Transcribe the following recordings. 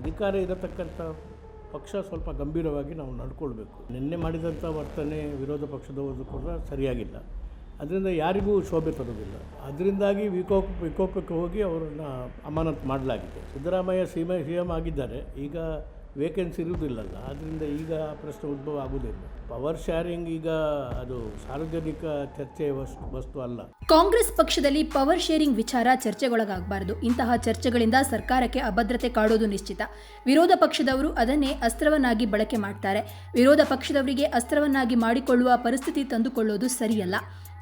ಅಧಿಕಾರ ಇರತಕ್ಕಂಥ ಪಕ್ಷ ಸ್ವಲ್ಪ ಗಂಭೀರವಾಗಿ ನಾವು ನಡ್ಕೊಳ್ಬೇಕು. ನಿನ್ನೆ ಮಾಡಿದಂಥ ವರ್ತನೆ ವಿರೋಧ ಪಕ್ಷದವರು ಕೂಡ ಸರಿಯಾಗಿಲ್ಲ. ಅದರಿಂದ ಯಾರಿಗೂ ಶೋಭೆ ತರೋದಿಲ್ಲ ಅದರಿಂದಾಗಿ ವಿಕೋಪ, ವಿಕೋಪಕ್ಕೆ ಹೋಗಿ ಅವರನ್ನು ಅಮಾನತು ಮಾಡಲಾಗಿದೆ. ಸಿದ್ದರಾಮಯ್ಯ ಸಿ ಎಂ ಆಗಿದ್ದಾರೆ. ಈಗ ವೇಕೆನ್ಸಿ ಇರುವುದಿಲ್ಲಲ್ಲ ಆದ್ದರಿಂದ ಈಗ ಪ್ರಶ್ನೆ ಉದ್ಭವ ಆಗುವುದಿಲ್ಲ. ಪವರ್ ಶೇರಿಂಗ್ ಈಗ ಅದು ಸಾರ್ವಜನಿಕ ವಸ್ತು ವಸ್ತು ಅಲ್ಲ. ಕಾಂಗ್ರೆಸ್ ಪಕ್ಷದಲ್ಲಿ ಪವರ್ ಶೇರಿಂಗ್ ವಿಚಾರ ಚರ್ಚೆಗೊಳಗಾಗಬಾರದು. ಇಂತಹ ಚರ್ಚೆಗಳಿಂದ ಸರ್ಕಾರಕ್ಕೆ ಅಭದ್ರತೆ ಕಾಡೋದು ನಿಶ್ಚಿತ. ವಿರೋಧ ಪಕ್ಷದವರು ಅದನ್ನೇ ಅಸ್ತ್ರವನ್ನಾಗಿ ಬಳಕೆ ಮಾಡ್ತಾರೆ. ವಿರೋಧ ಪಕ್ಷದವರಿಗೆ ಅಸ್ತ್ರವನ್ನಾಗಿ ಮಾಡಿಕೊಳ್ಳುವ ಪರಿಸ್ಥಿತಿ ತಂದುಕೊಳ್ಳೋದು ಸರಿಯಲ್ಲ.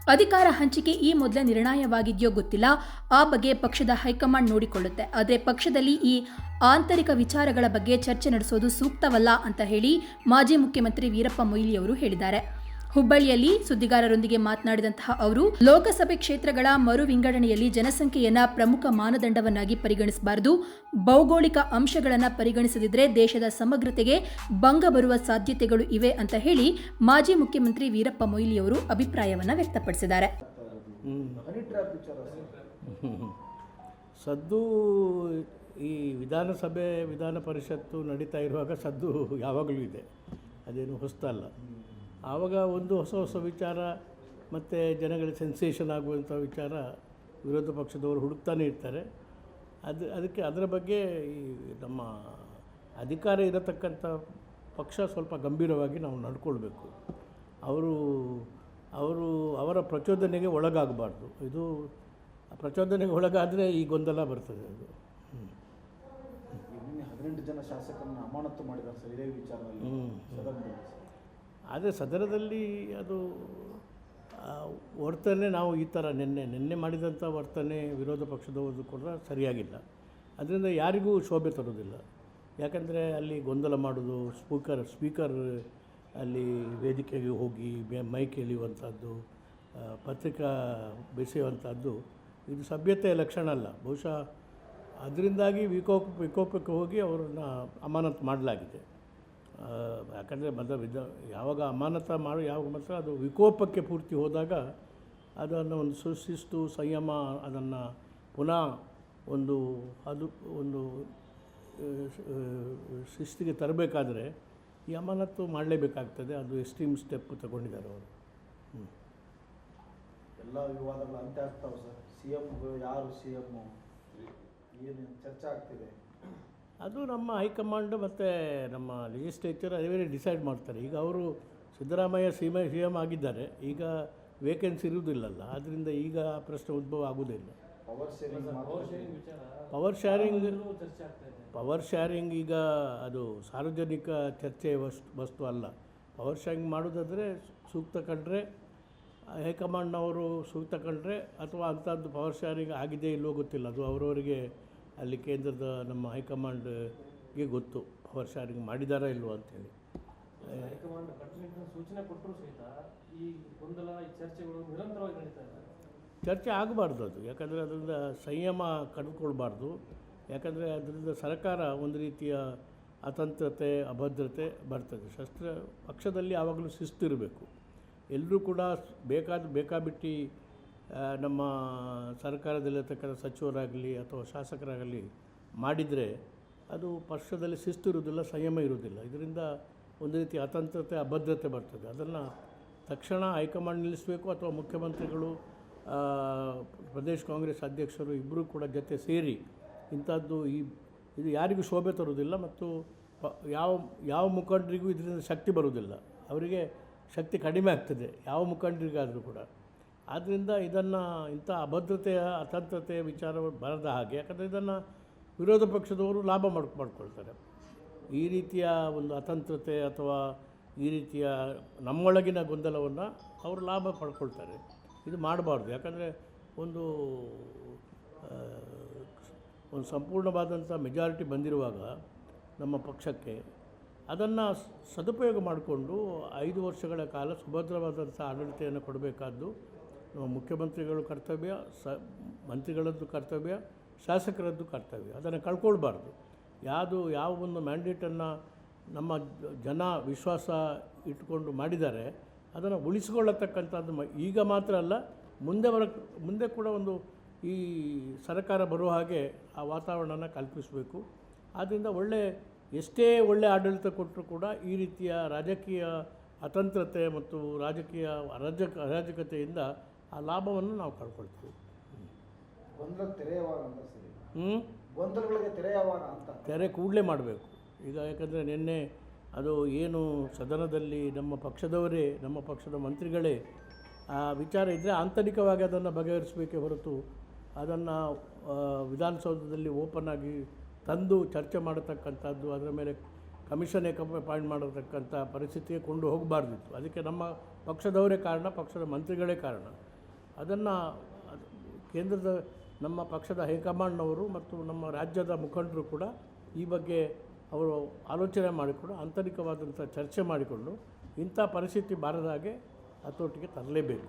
ಅಧಿಕಾರ ಹಂಚಿಕೆ ಈ ಮೊದಲ ನಿರ್ಣಯವಾಗಿದೆಯೋ ಗೊತ್ತಿಲ್ಲ. ಆ ಬಗ್ಗೆ ಪಕ್ಷದ ಹೈಕಮಾಂಡ್ ನೋಡಿಕೊಳ್ಳುತ್ತೆ. ಆದರೆ ಪಕ್ಷದಲ್ಲಿ ಈ ಆಂತರಿಕ ವಿಚಾರಗಳ ಬಗ್ಗೆ ಚರ್ಚೆ ನಡೆಸೋದು ಸೂಕ್ತವಲ್ಲ ಅಂತ ಹೇಳಿ ಮಾಜಿ ಮುಖ್ಯಮಂತ್ರಿ ವೀರಪ್ಪ ಮೊಯ್ಲಿ ಅವರು ಹೇಳಿದ್ದಾರೆ. ಹುಬ್ಬಳ್ಳಿಯಲ್ಲಿ ಸುದ್ದಿಗಾರರೊಂದಿಗೆ ಮಾತನಾಡಿದಂತಹ ಅವರು ಲೋಕಸಭೆ ಕ್ಷೇತ್ರಗಳ ಮರು ವಿಂಗಡಣೆಯಲ್ಲಿ ಜನಸಂಖ್ಯೆಯನ್ನ ಪ್ರಮುಖ ಮಾನದಂಡವನ್ನಾಗಿ ಪರಿಗಣಿಸಬಾರದು. ಭೌಗೋಳಿಕ ಅಂಶಗಳನ್ನು ಪರಿಗಣಿಸದಿದ್ರೆ ದೇಶದ ಸಮಗ್ರತೆಗೆ ಭಂಗ ಬರುವ ಸಾಧ್ಯತೆಗಳು ಇವೆ ಅಂತ ಹೇಳಿ ಮಾಜಿ ಮುಖ್ಯಮಂತ್ರಿ ವೀರಪ್ಪ ಮೊಯ್ಲಿ ಅವರು ಅಭಿಪ್ರಾಯವನ್ನ ವ್ಯಕ್ತಪಡಿಸಿದ್ದಾರೆ. ಸದ್ದು ಈ ವಿಧಾನಸಭೆ ವಿಧಾನ ಪರಿಷತ್ತು ನಡೀತಾ ಇರುವಾಗ ಸದ್ದು ಯಾವಾಗಲೂ ಇದೆ. ಅದೇನು ಹೊಸ್ತಲ್ಲ. ಆವಾಗ ಒಂದು ಹೊಸ ಹೊಸ ವಿಚಾರ, ಮತ್ತು ಜನಗಳಿಗೆ ಸೆನ್ಸೇಷನ್ ಆಗುವಂಥ ವಿಚಾರ ವಿರೋಧ ಪಕ್ಷದವರು ಹುಡುಕ್ತಾನೆ ಇರ್ತಾರೆ. ಅದು, ಅದಕ್ಕೆ ಅದರ ಬಗ್ಗೆ ಈ ನಮ್ಮ ಅಧಿಕಾರ ಇರತಕ್ಕಂಥ ಪಕ್ಷ ಸ್ವಲ್ಪ ಗಂಭೀರವಾಗಿ ನಾವು ನಡ್ಕೊಳ್ಬೇಕು. ಅವರು ಅವರು ಅವರ ಪ್ರಚೋದನೆಗೆ ಒಳಗಾಗಬಾರ್ದು. ಇದು ಪ್ರಚೋದನೆಗೆ ಒಳಗಾದರೆ ಈ ಗೊಂದಲ ಬರ್ತದೆ ಅದು. ಹದಿನೆಂಟು ಜನ ಶಾಸಕರನ್ನು ಅಮಾನತು ಮಾಡಿದ್ದಾರೆ ಸರ್ ಇದೇ ವಿಚಾರದಲ್ಲಿ. ಸದನದಲ್ಲಿ. ಆದರೆ ಸದನದಲ್ಲಿ ಅದು ವರ್ತನೆ ನಾವು ಈ ಥರ ನಿನ್ನೆ ನಿನ್ನೆ ಮಾಡಿದಂಥ ವರ್ತನೆ ವಿರೋಧ ಪಕ್ಷದವರು ಕೂಡ ಸರಿಯಾಗಿಲ್ಲ. ಅದರಿಂದ ಯಾರಿಗೂ ಶೋಭೆ ತರೋದಿಲ್ಲ ಯಾಕಂದರೆ ಅಲ್ಲಿ ಗೊಂದಲ ಮಾಡೋದು ಸ್ಪೀಕರ್ ಸ್ಪೀಕರ್ ಅಲ್ಲಿ ವೇದಿಕೆಗೆ ಹೋಗಿ ಮೈಕ್ ಎಳೆಯುವಂಥದ್ದು ಪತ್ರಿಕಾ ಬೆಸೆಯುವಂಥದ್ದು ಇದು ಸಭ್ಯತೆಯ ಲಕ್ಷಣ ಅಲ್ಲ. ಬಹುಶಃ ಅದರಿಂದಾಗಿ ವಿಕೋಪ ವಿಕೋಪಕ್ಕೆ ಹೋಗಿ ಅವರನ್ನು ಅಮಾನತು ಮಾಡಲಾಗಿದೆ. ಯಾಕಂದರೆ ಮೊದಲ ವಿಧ ಯಾವಾಗ ಅಮಾನತ ಮಾಡಿ ಯಾವಾಗ ಮಾತ್ರ ಅದು ವಿಕೋಪಕ್ಕೆ ಪೂರ್ತಿ ಹೋದಾಗ ಅದನ್ನು ಒಂದು ಸುಶಿಸ್ತು ಸಂಯಮ, ಅದನ್ನು ಪುನಃ ಒಂದು ಅದು ಒಂದು ಶಿಸ್ತಿಗೆ ತರಬೇಕಾದ್ರೆ ಈ ಅಮಾನತ್ತು ಮಾಡಲೇಬೇಕಾಗ್ತದೆ. ಅದು ಎಕ್ಸ್ಟ್ರೀಮ್ ಸ್ಟೆಪ್ ತಗೊಂಡಿದ್ದಾರೆ ಅವರು. ಎಲ್ಲ ವಿವಾದಗಳು ಅಂತ್ಯ ಆಗ್ತಾವೆ ಸರ್. ಸಿ ಎಂ ಯಾರು ಸಿ ಎಮ್ಮು ಏನು ಚರ್ಚೆ ಆಗ್ತಿದೆ? ಅದು ನಮ್ಮ ಹೈಕಮಾಂಡ್ ಮತ್ತು ನಮ್ಮ ಲೆಜಿಸ್ಲೇಚರ್ ಅದೇ ಡಿಸೈಡ್ ಮಾಡ್ತಾರೆ. ಈಗ ಅವರು Siddaramaiah C M C M ಆಗಿದ್ದಾರೆ. ಈಗ ವೇಕೆನ್ಸಿ ಇರುವುದಿಲ್ಲಲ್ಲ. ಆದ್ದರಿಂದ ಈಗ ಆ ಪ್ರಶ್ನೆ ಉದ್ಭವ ಆಗುವುದಿಲ್ಲ. Power sharing power sharing power sharing ಈಗ ಅದು ಸಾರ್ವಜನಿಕ ಚರ್ಚೆ ವಸ್ತು ವಸ್ತು ಅಲ್ಲ. ಪವರ್ ಶೇರಿಂಗ್ ಮಾಡೋದಾದರೆ ಸೂಕ್ತ ಕಂಡ್ರೆ ಹೈಕಮಾಂಡ್ನವರು ಸೂಕ್ತ ಕಂಡ್ರೆ ಅಥವಾ ಅಂಥದ್ದು ಪವರ್ ಶೇರಿಂಗ್ ಆಗಿದೆ ಇಲ್ಲೋ ಗೊತ್ತಿಲ್ಲ. ಅದು ಅವರವರಿಗೆ ಅಲ್ಲಿ ಕೇಂದ್ರದ ನಮ್ಮ ಹೈಕಮಾಂಡ್ಗೆ ಗೊತ್ತು ಪವರ್ ಶೇರಿಂಗ್ ಮಾಡಿದಾರಾ ಇಲ್ವೋ ಅಂತೇಳಿ ಹೈಕಮಾಂಡ್ ಸೂಚನೆ ಕೊಟ್ಟರು ಸಹಿತ ಈ ಗೊಂದಲ ಈ ಚರ್ಚೆಗಳು ನಿರಂತರವಾಗಿ ನಡೀತಾ ಇದೆ. ಚರ್ಚೆ ಆಗಬಾರ್ದು ಅದು. ಯಾಕಂದರೆ ಅದರಿಂದ ಸಂಯಮ ಕಂಡುಕೊಳ್ಬಾರ್ದು ಯಾಕಂದರೆ ಅದರಿಂದ ಸರ್ಕಾರ ಒಂದು ರೀತಿಯ ಅತಂತ್ರತೆ ಅಭದ್ರತೆ ಬರ್ತದೆ. ಶಸ್ತ್ರ ಪಕ್ಷದಲ್ಲಿ ಯಾವಾಗಲೂ ಶಿಸ್ತಿರಬೇಕು. ಎಲ್ಲರೂ ಕೂಡ ಬೇಕಾದ ಬೇಕಾಬಿಟ್ಟಿ ನಮ್ಮ ಸರ್ಕಾರದಲ್ಲಿರ್ತಕ್ಕಂಥ ಸಚಿವರಾಗಲಿ ಅಥವಾ ಶಾಸಕರಾಗಲಿ ಮಾಡಿದರೆ ಅದು ಪಕ್ಷದಲ್ಲಿ ಶಿಸ್ತು ಇರುವುದಿಲ್ಲ ಸಂಯಮ ಇರುವುದಿಲ್ಲ. ಇದರಿಂದ ಒಂದು ರೀತಿ ಅತಂತ್ರತೆ, ಅಭದ್ರತೆ ಬರ್ತದೆ. ಅದನ್ನು ತಕ್ಷಣ ಹೈಕಮಾಂಡ್ ನಿಲ್ಲಿಸಬೇಕು ಅಥವಾ ಮುಖ್ಯಮಂತ್ರಿಗಳು ಪ್ರದೇಶ್ ಕಾಂಗ್ರೆಸ್ ಅಧ್ಯಕ್ಷರು ಇಬ್ಬರೂ ಕೂಡ ಜೊತೆ ಸೇರಿ ಇಂಥದ್ದು ಈ, ಇದು ಯಾರಿಗೂ ಶೋಭೆ ತರುವುದಿಲ್ಲ ಮತ್ತು ಯಾವ ಯಾವ ಮುಖಂಡರಿಗೂ ಇದರಿಂದ ಶಕ್ತಿ ಬರುವುದಿಲ್ಲ. ಅವರಿಗೆ ಶಕ್ತಿ ಕಡಿಮೆ ಆಗ್ತದೆ, ಯಾವ ಮುಖಂಡರಿಗಾದರೂ ಕೂಡ. ಆದ್ದರಿಂದ ಇದನ್ನು ಇಂಥ ಅಭದ್ರತೆಯ, ಅತಂತ್ರತೆಯ ವಿಚಾರ ಬರದ ಹಾಗೆ, ಯಾಕಂದರೆ ಇದನ್ನು ವಿರೋಧ ಪಕ್ಷದವರು ಲಾಭ ಮಾಡ್, ಮಾಡ್ಕೊಳ್ತಾರೆ. ಈ ರೀತಿಯ ಒಂದು ಅತಂತ್ರತೆ ಅಥವಾ ಈ ರೀತಿಯ ನಮ್ಮೊಳಗಿನ ಗೊಂದಲವನ್ನು ಅವರು ಲಾಭ ಪಡ್ಕೊಳ್ತಾರೆ. ಇದು ಮಾಡಬಾರ್ದು. ಯಾಕಂದರೆ ಒಂದು ಒಂದು ಸಂಪೂರ್ಣವಾದಂಥ ಮೆಜಾರಿಟಿ ಬಂದಿರುವಾಗ ನಮ್ಮ ಪಕ್ಷಕ್ಕೆ ಅದನ್ನು ಸದುಪಯೋಗ ಮಾಡಿಕೊಂಡು ಐದು ವರ್ಷಗಳ ಕಾಲ ಸುಭದ್ರವಾದಂಥ ಆಡಳಿತೆಯನ್ನು ಕೊಡಬೇಕಾದ್ದು ಮುಖ್ಯಮಂತ್ರಿಗಳ ಕರ್ತವ್ಯ, ಸ, ಮಂತ್ರಿಗಳದ್ದು ಕರ್ತವ್ಯ, ಶಾಸಕರದ್ದು ಕರ್ತವ್ಯ. ಅದನ್ನು ಕಳ್ಕೊಳ್ಬಾರ್ದು. ಯಾವುದು, ಯಾವ ಒಂದು ಮ್ಯಾಂಡೇಟನ್ನು ನಮ್ಮ ಜನ ವಿಶ್ವಾಸ ಇಟ್ಕೊಂಡು ಮಾಡಿದ್ದಾರೆ, ಅದನ್ನು ಉಳಿಸಿಕೊಳ್ಳತಕ್ಕಂಥದ್ದು ಈಗ ಮಾತ್ರ ಅಲ್ಲ, ಮುಂದೆ ಬರ, ಮುಂದೆ ಕೂಡ ಒಂದು ಈ ಸರ್ಕಾರ ಬರುವ ಹಾಗೆ ಆ ವಾತಾವರಣನ ಕಲ್ಪಿಸಬೇಕು. ಆದ್ದರಿಂದ ಒಳ್ಳೆ, ಎಷ್ಟೇ ಒಳ್ಳೆ ಆಡಳಿತ ಕೊಟ್ಟರೂ ಕೂಡ ಈ ರೀತಿಯ ರಾಜಕೀಯ ಅತಂತ್ರತೆ ಮತ್ತು ರಾಜಕೀಯ ಅರಾಜಕ, ಅರಾಜಕತೆಯಿಂದ ಆ ಲಾಭವನ್ನು ನಾವು ಕಳ್ಕೊಳ್ತೀವಿ ಹ್ಞೂ ತೆರೆ ಕೂಡಲೇ ಮಾಡಬೇಕು. ಈಗ ಯಾಕಂದರೆ ನಿನ್ನೆ ಅದು ಏನು ಸದನದಲ್ಲಿ ನಮ್ಮ ಪಕ್ಷದವರೇ ನಮ್ಮ ಪಕ್ಷದ ಮಂತ್ರಿಗಳೇ ಆ ವಿಚಾರ ಇದ್ದರೆ ಆಂತರಿಕವಾಗಿ ಅದನ್ನು ಬಗೆಹರಿಸಬೇಕೇ ಹೊರತು ಅದನ್ನು ವಿಧಾನಸೌಧದಲ್ಲಿ ಓಪನ್ ಆಗಿ ತಂದು ಚರ್ಚೆ ಮಾಡತಕ್ಕಂಥದ್ದು ಅದರ ಮೇಲೆ ಕಮಿಷನ್ ಅಪಾಯಿಂಟ್ ಮಾಡತಕ್ಕಂಥ ಪರಿಸ್ಥಿತಿಗೆ ಕೊಂಡು ಹೋಗಬಾರ್ದಿತ್ತು. ಅದಕ್ಕೆ ನಮ್ಮ ಪಕ್ಷದವರೇ ಕಾರಣ ಪಕ್ಷದ ಮಂತ್ರಿಗಳೇ ಕಾರಣ. ಅದನ್ನು ಕೇಂದ್ರದ ನಮ್ಮ ಪಕ್ಷದ ಹೈಕಮಾಂಡ್ನವರು ಮತ್ತು ನಮ್ಮ ರಾಜ್ಯದ ಮುಖಂಡರು ಕೂಡ ಈ ಬಗ್ಗೆ ಅವರು ಆಲೋಚನೆ ಮಾಡಿಕೊಂಡು ಆಂತರಿಕವಾದಂಥ ಚರ್ಚೆ ಮಾಡಿಕೊಂಡು ಇಂಥ ಪರಿಸ್ಥಿತಿ ಬಾರದ ಹಾಗೆ ಹತೋಟಿಗೆ ತರಲೇಬೇಕು.